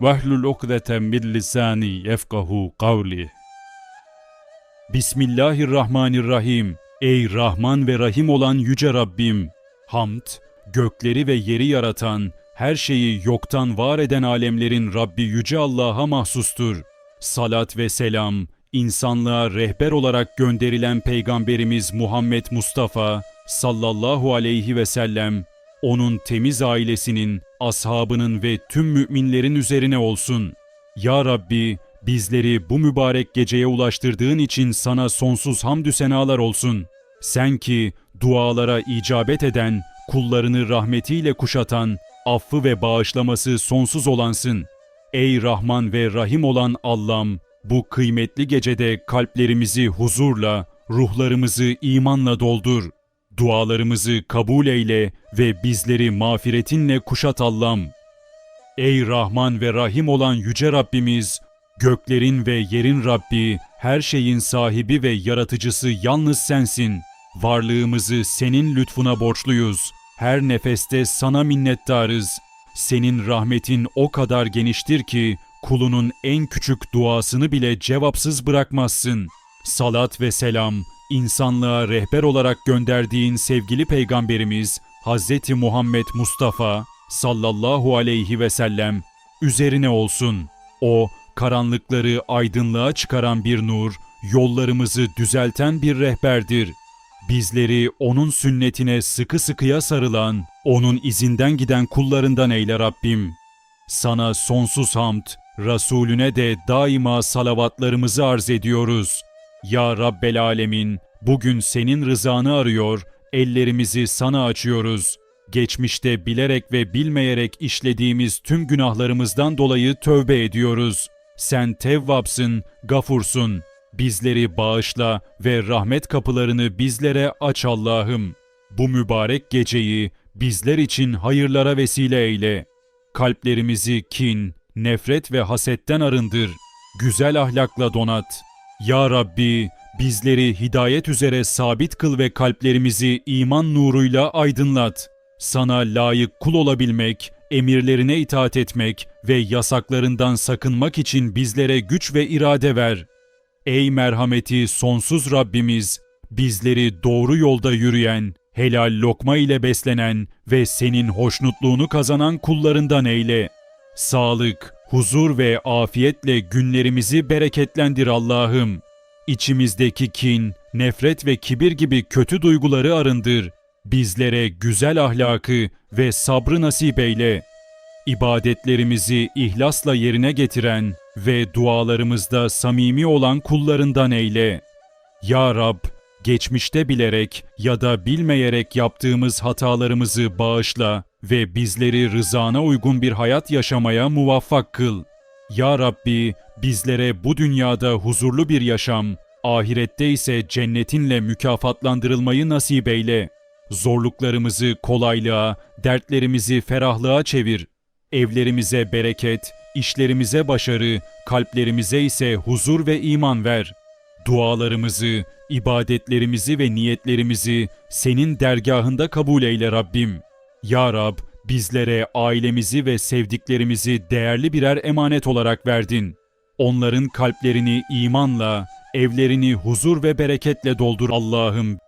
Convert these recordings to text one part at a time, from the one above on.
vahlul ukdeten min lisani yefkahu kavli. Bismillahirrahmanirrahim. Ey Rahman ve Rahim olan yüce Rabbim, hamd, gökleri ve yeri yaratan, her şeyi yoktan var eden alemlerin Rabbi yüce Allah'a mahsustur. Salat ve selam, insanlığa rehber olarak gönderilen Peygamberimiz Muhammed Mustafa sallallahu aleyhi ve sellem, onun temiz ailesinin, ashabının ve tüm müminlerin üzerine olsun. Ya Rabbi, bizleri bu mübarek geceye ulaştırdığın için sana sonsuz hamdü senalar olsun. Sen ki dualara icabet eden, kullarını rahmetiyle kuşatan, affı ve bağışlaması sonsuz olansın. Ey Rahman ve Rahim olan Allah'ım, bu kıymetli gecede kalplerimizi huzurla, ruhlarımızı imanla doldur. Dualarımızı kabul eyle ve bizleri mağfiretinle kuşat Allah'ım. Ey Rahman ve Rahim olan Yüce Rabbimiz, göklerin ve yerin Rabbi, her şeyin sahibi ve yaratıcısı yalnız sensin. Varlığımızı senin lütfuna borçluyuz. Her nefeste sana minnettarız. Senin rahmetin o kadar geniştir ki kulunun en küçük duasını bile cevapsız bırakmazsın. Salat ve selam insanlığa rehber olarak gönderdiğin sevgili peygamberimiz Hazreti Muhammed Mustafa sallallahu aleyhi ve sellem üzerine olsun. O karanlıkları aydınlığa çıkaran bir nur, yollarımızı düzelten bir rehberdir. Bizleri onun sünnetine sıkı sıkıya sarılan, onun izinden giden kullarından eyle Rabbim. Sana sonsuz hamd, Resulüne de daima salavatlarımızı arz ediyoruz. Ya Rabbel Alemin, bugün senin rızanı arıyor, ellerimizi sana açıyoruz. Geçmişte bilerek ve bilmeyerek işlediğimiz tüm günahlarımızdan dolayı tövbe ediyoruz. Sen Tevvapsın, Gafursun. Bizleri bağışla ve rahmet kapılarını bizlere aç Allah'ım. Bu mübarek geceyi bizler için hayırlara vesile eyle. Kalplerimizi kin, nefret ve hasetten arındır. Güzel ahlakla donat. Ya Rabbi, bizleri hidayet üzere sabit kıl ve kalplerimizi iman nuruyla aydınlat. Sana layık kul olabilmek, emirlerine itaat etmek ve yasaklarından sakınmak için bizlere güç ve irade ver. Ey merhameti sonsuz Rabbimiz, bizleri doğru yolda yürüyen, helal lokma ile beslenen ve senin hoşnutluğunu kazanan kullarından eyle. Sağlık, huzur ve afiyetle günlerimizi bereketlendir Allah'ım. İçimizdeki kin, nefret ve kibir gibi kötü duyguları arındır. Bizlere güzel ahlakı ve sabrı nasip eyle. İbadetlerimizi ihlasla yerine getiren ve dualarımızda samimi olan kullarından eyle. Ya Rab, geçmişte bilerek ya da bilmeyerek yaptığımız hatalarımızı bağışla ve bizleri rızana uygun bir hayat yaşamaya muvaffak kıl. Ya Rabbi, bizlere bu dünyada huzurlu bir yaşam, ahirette ise cennetinle mükafatlandırılmayı nasip eyle. Zorluklarımızı kolaylığa, dertlerimizi ferahlığa çevir. Evlerimize bereket, işlerimize başarı, kalplerimize ise huzur ve iman ver. Dualarımızı, ibadetlerimizi ve niyetlerimizi senin dergahında kabul eyle Rabbim. Ya Rab, bizlere ailemizi ve sevdiklerimizi değerli birer emanet olarak verdin. Onların kalplerini imanla, evlerini huzur ve bereketle doldur Allah'ım.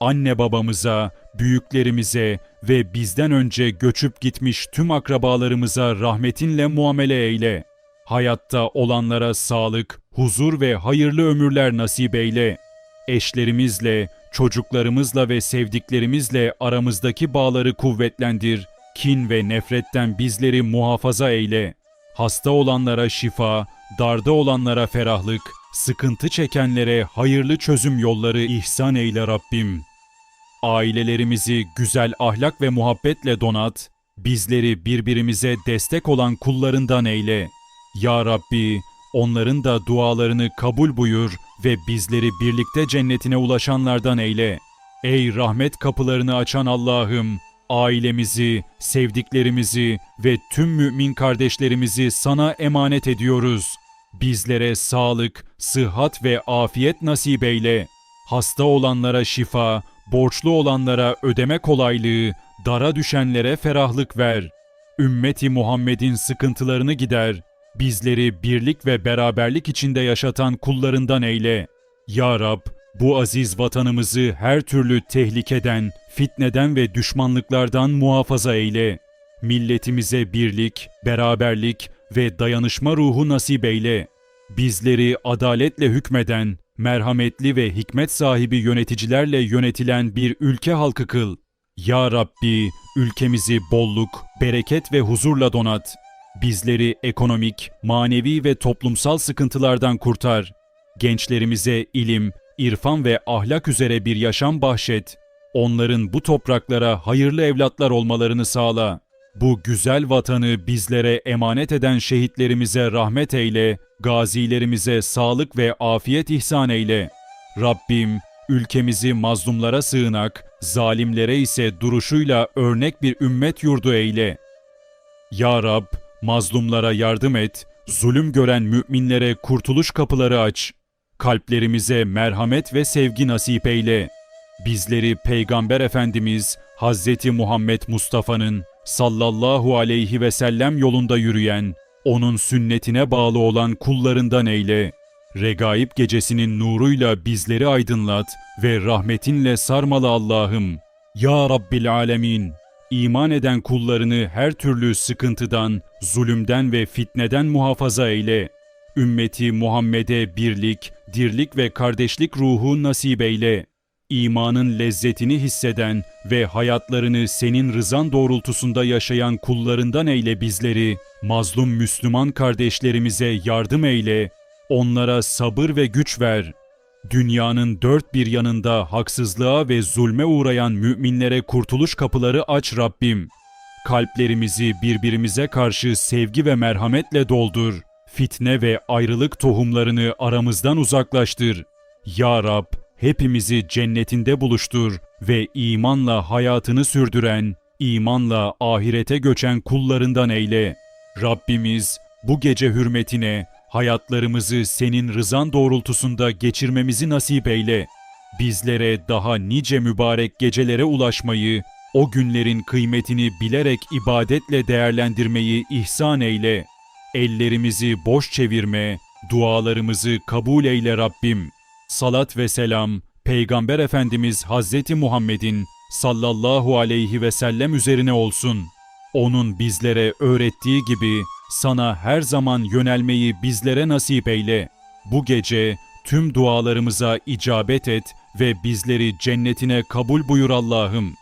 Anne babamıza, büyüklerimize ve bizden önce göçüp gitmiş tüm akrabalarımıza rahmetinle muamele eyle. Hayatta olanlara sağlık, huzur ve hayırlı ömürler nasip eyle. Eşlerimizle, çocuklarımızla ve sevdiklerimizle aramızdaki bağları kuvvetlendir. Kin ve nefretten bizleri muhafaza eyle. Hasta olanlara şifa, darda olanlara ferahlık, sıkıntı çekenlere hayırlı çözüm yolları ihsan eyle Rabbim. Ailelerimizi güzel ahlak ve muhabbetle donat, bizleri birbirimize destek olan kullarından eyle. Ya Rabbi, Onların da dualarını kabul buyur ve bizleri birlikte cennetine ulaşanlardan eyle. Ey rahmet kapılarını açan Allah'ım, ailemizi, sevdiklerimizi ve tüm mümin kardeşlerimizi sana emanet ediyoruz. Bizlere sağlık, sıhhat ve afiyet nasip eyle. Hasta olanlara şifa, borçlu olanlara ödeme kolaylığı, dara düşenlere ferahlık ver. Ümmeti Muhammed'in sıkıntılarını gider. Bizleri birlik ve beraberlik içinde yaşatan kullarından eyle. Ya Rab, bu aziz vatanımızı her türlü tehlikeden, fitneden ve düşmanlıklardan muhafaza eyle. Milletimize birlik, beraberlik ve dayanışma ruhu nasip eyle. Bizleri adaletle hükmeden, merhametli ve hikmet sahibi yöneticilerle yönetilen bir ülke halkı kıl. Ya Rabbi, ülkemizi bolluk, bereket ve huzurla donat. Bizleri ekonomik, manevi ve toplumsal sıkıntılardan kurtar. Gençlerimize ilim, irfan ve ahlak üzere bir yaşam bahşet. Onların bu topraklara hayırlı evlatlar olmalarını sağla. Bu güzel vatanı bizlere emanet eden şehitlerimize rahmet eyle, gazilerimize sağlık ve afiyet ihsan eyle. Rabbim, ülkemizi mazlumlara sığınak, zalimlere ise duruşuyla örnek bir ümmet yurdu eyle. Ya Rab, mazlumlara yardım et, zulüm gören müminlere kurtuluş kapıları aç. Kalplerimize merhamet ve sevgi nasip eyle. Bizleri Peygamber Efendimiz Hazreti Muhammed Mustafa'nın sallallahu aleyhi ve sellem yolunda yürüyen, onun sünnetine bağlı olan kullarından eyle. Regaib gecesinin nuruyla bizleri aydınlat ve rahmetinle sarmalı Allah'ım. Ya Rabbil Alemin, iman eden kullarını her türlü sıkıntıdan, zulümden ve fitneden muhafaza eyle. Ümmeti Muhammed'e birlik, dirlik ve kardeşlik ruhu nasip eyle. İmanın lezzetini hisseden ve hayatlarını senin rızan doğrultusunda yaşayan kullarından eyle bizleri. Mazlum Müslüman kardeşlerimize yardım eyle. Onlara sabır ve güç ver. Dünyanın dört bir yanında haksızlığa ve zulme uğrayan müminlere kurtuluş kapıları aç Rabbim. Kalplerimizi birbirimize karşı sevgi ve merhametle doldur. Fitne ve ayrılık tohumlarını aramızdan uzaklaştır. Ya Rab, hepimizi cennetinde buluştur ve imanla hayatını sürdüren, imanla ahirete göçen kullarından eyle. Rabbimiz bu gece hürmetine hayatlarımızı senin rızan doğrultusunda geçirmemizi nasip eyle. Bizlere daha nice mübarek gecelere ulaşmayı, o günlerin kıymetini bilerek ibadetle değerlendirmeyi ihsan eyle. Ellerimizi boş çevirme, dualarımızı kabul eyle Rabbim. Salat ve selam Peygamber Efendimiz Hazreti Muhammed'in sallallahu aleyhi ve sellem üzerine olsun. Onun bizlere öğrettiği gibi sana her zaman yönelmeyi bizlere nasip eyle. Bu gece tüm dualarımıza icabet et ve bizleri cennetine kabul buyur Allah'ım.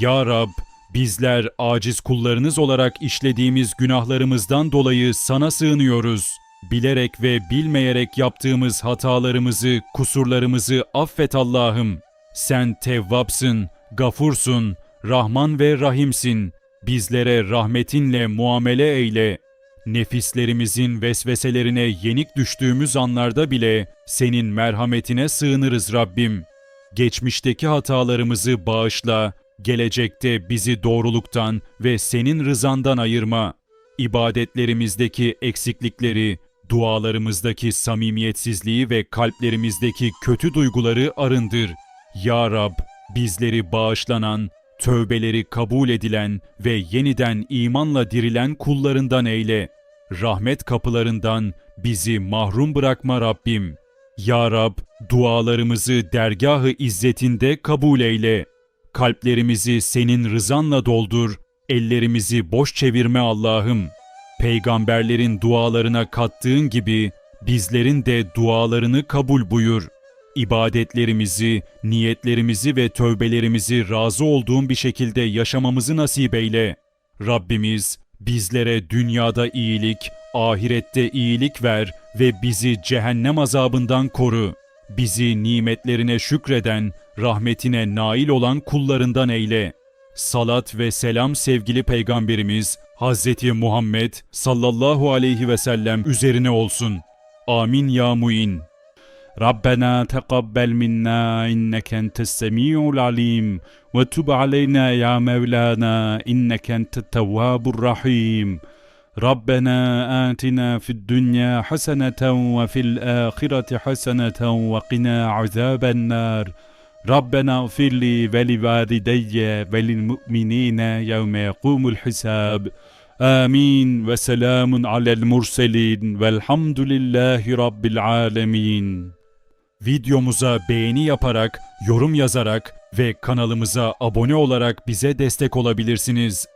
Ya Rab, bizler aciz kullarınız olarak işlediğimiz günahlarımızdan dolayı sana sığınıyoruz. Bilerek ve bilmeyerek yaptığımız hatalarımızı, kusurlarımızı affet Allah'ım. Sen Tevvapsın, Gafursun, Rahman ve Rahimsin. Bizlere rahmetinle muamele eyle. Nefislerimizin vesveselerine yenik düştüğümüz anlarda bile senin merhametine sığınırız Rabbim. Geçmişteki hatalarımızı bağışla, gelecekte bizi doğruluktan ve senin rızandan ayırma. İbadetlerimizdeki eksiklikleri, dualarımızdaki samimiyetsizliği ve kalplerimizdeki kötü duyguları arındır. Ya Rab, bizleri bağışlanan, tövbeleri kabul edilen ve yeniden imanla dirilen kullarından eyle. Rahmet kapılarından bizi mahrum bırakma Rabbim. Ya Rab, dualarımızı dergahı izzetinde kabul eyle. Kalplerimizi senin rızanla doldur, ellerimizi boş çevirme Allah'ım. Peygamberlerin dualarına kattığın gibi bizlerin de dualarını kabul buyur. İbadetlerimizi, niyetlerimizi ve tövbelerimizi razı olduğun bir şekilde yaşamamızı nasip eyle. Rabbimiz bizlere dünyada iyilik, ahirette iyilik ver ve bizi cehennem azabından koru. Bizi nimetlerine şükreden, rahmetine nail olan kullarından eyle. Salat ve selam sevgili peygamberimiz Hazreti Muhammed sallallahu aleyhi ve sellem üzerine olsun. Amin ya muin. ربنا تقبل منا إنك أنت السميع العليم وتب علينا يا مولانا إنك أنت التواب الرحيم. ربنا آتنا في الدنيا حسنة وفي الآخرة حسنة وقنا عذاب النار. ربنا اغفر لي ولوالدي وللمؤمنين يوم يقوم الحساب. آمين. وسلام على المرسلين. والحمد لله رب العالمين. Videomuza beğeni yaparak, yorum yazarak ve kanalımıza abone olarak bize destek olabilirsiniz.